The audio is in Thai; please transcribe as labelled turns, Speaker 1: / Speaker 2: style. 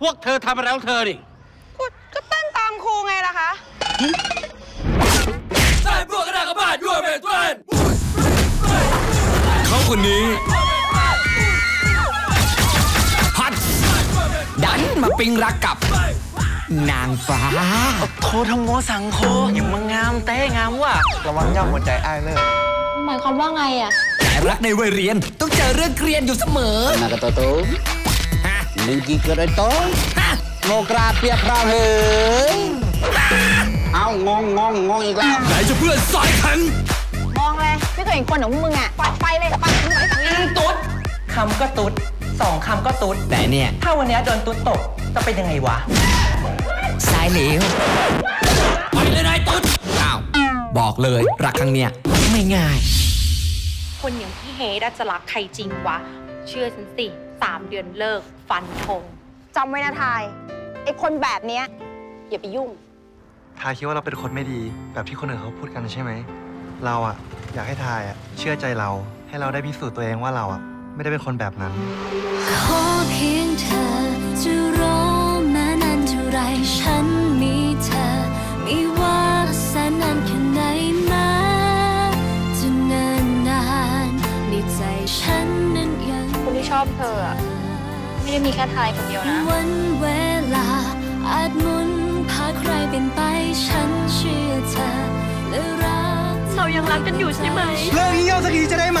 Speaker 1: พวกเธอทำอะไรของเธอนี่
Speaker 2: ก็ก็เต้นตามครูไงล่ะคะ
Speaker 3: เขาคนนี้ฮัดดันมาปิงรักกับ นางฟ้า
Speaker 4: โทธรรมโมสังโฆอย่ามางามเต้งามว่ะระวังย่ำหัวใจอ้ายเนอะ
Speaker 5: หมายความว่าไงอะ
Speaker 3: แต่รักในวัยเรียนต้องเจอเรื่องเกรียนอยู่เสมอ
Speaker 1: Nak kata tu,
Speaker 3: ฮะ
Speaker 1: lagi ke itu,
Speaker 3: ฮะ
Speaker 1: mau kerapia perahu. Au ngong ngong ngong อีกแล้ว
Speaker 3: ไหนจะเพื่อนสายแข็ง
Speaker 5: มองเลยไม่เคยเห็นคนของพวกมึงอะปัดไฟเลยปัดมึงไปฝั่งนั้น
Speaker 6: ตุ๊ดคำก็ตุ๊ดสองคำก็ตุ๊ด
Speaker 3: แต่เนี่ย
Speaker 6: ถ้าวันนี้โดนตุ๊ดตกจะเป็นยังไงวะ
Speaker 3: สายเหลวไปเลยนายตุ๊ดอ้าวบอกเลยรักครั้งเนี้ยไม่ง่าย
Speaker 7: คนอย่างพี่เฮดอะจะรักใครจริงวะ เชื่อฉันสิ สามเดือนเลิกฟันธง
Speaker 5: จำไว้นะทายไอ้คนแบบเนี้ยอย่าไปยุ่ง
Speaker 4: ทายคิดว่าเราเป็นคนไม่ดีแบบที่คนอื่นเขาพูดกันใช่ไหม เราอะอยากให้ทายอะเชื่อใจเราให้เราได้พิสูจน์ตัวเองว่าเราอะไม่ได้เป็นคนแบบนั้น
Speaker 8: ขอเพียงเธอ คน
Speaker 5: ที่ชอบเธออะไม่ได้มีแค่ทายคนเดียวนะ
Speaker 8: วันเวลาอาจหมุนพาใครเป็นไปฉันเชื่อเธอและรัก
Speaker 7: เรายังรักกันอยู่ใช่ไหม
Speaker 4: เลิกเงี้ยวสักทีจะได้ไห
Speaker 8: ม